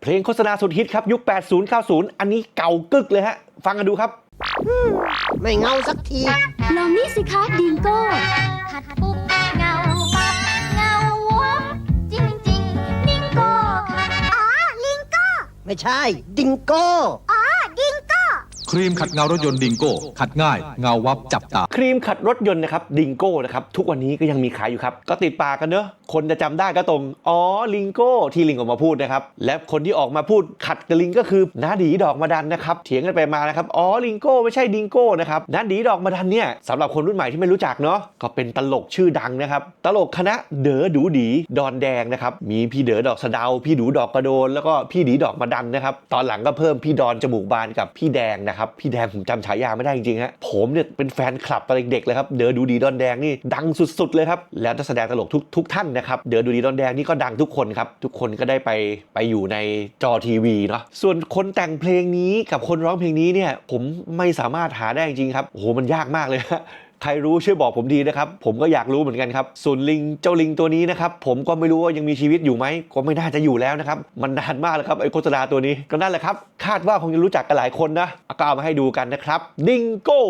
เพลงโฆษณาสุดฮิตครับ ยุค 80 90 อันนี้เก่ากึกเลยฮะ ฟังกันดูครับ ไม่เงาสักที ลองนี่สิคะดิงโก้ ขัดปุ๊บเงาปั๊บเงาวับจริงจริงลิงโก้ค่ะ อ๋อ ลิงโก้ ไม่ใช่ ดิงโก้อ๋อดิงโก้ ครีมขัดเงารถยนต์ดิงโก้ ขัดง่าย เงาวับจับตา ครีมขัดรถยนต์นะครับดิงโก้นะครับทุกวันนี้ก็ยังมีขายอยู่ครับ ก็ติดปากกันเนอะคนจะจำได้ก็ตรงอ๋อลิงโก้ที่ลิงออกมาพูดนะครับและคนที่ออกมาพูดขัดกับลิงก็คือน้าดีดอกมาดันนะครับเถียงกันไปมานะครับอ๋อลิงโก้ไม่ใช่ดิงโก้นะครับน้าดีดอกมาดันเนี่ยสำหรับคนรุ่นใหม่ที่ไม่รู้จักเนาะก็เป็นตลกชื่อดังนะครับตลกคณะเด๋อดูดีดอนแดงนะครับมีพี่เด๋อดอกสะเดา พี่ดูดอกกระโดน แล้วก็พี่ดีดอกมาดันนะครับตอนหลังก็เพิ่มพี่ดอนจมูกบานกับพี่แดงนะครับพี่แดงผมจำฉายาไม่ได้จริงๆฮะผมเนี่ยเป็นแฟนคลับตอนเด็กๆเลยครับเดอดูดีดอนแดงนี่ดังสุดๆเลยครับแล้วนักแสดงตลกทุกทุกท่านนะครับเดอดูดีดอนแดงนี่ก็ดังทุกคนครับทุกคนก็ได้ไปไปอยู่ในจอทีวีเนาะส่วนคนแต่งเพลงนี้กับคนร้องเพลงนี้เนี่ยผมไม่สามารถหาได้จริงๆครับโอ้โหมันยากมากเลยฮะ ใครรู้ช่วยบอกผมดีนะครับ ผมก็อยากรู้เหมือนกันครับส่วนลิงเจ้าลิงตัวนี้นะครับ ผมก็ไม่รู้ว่ายังมีชีวิตอยู่ไหม ก็ไม่น่าจะอยู่แล้วนะครับ มันนานมากแล้วครับไอ้โฆษณาตัวนี้ก็นั่นแหละครับ คาดว่าคงจะรู้จักกันหลายคนนะเอาก็เอามาให้ดูกันนะครับดิงโก้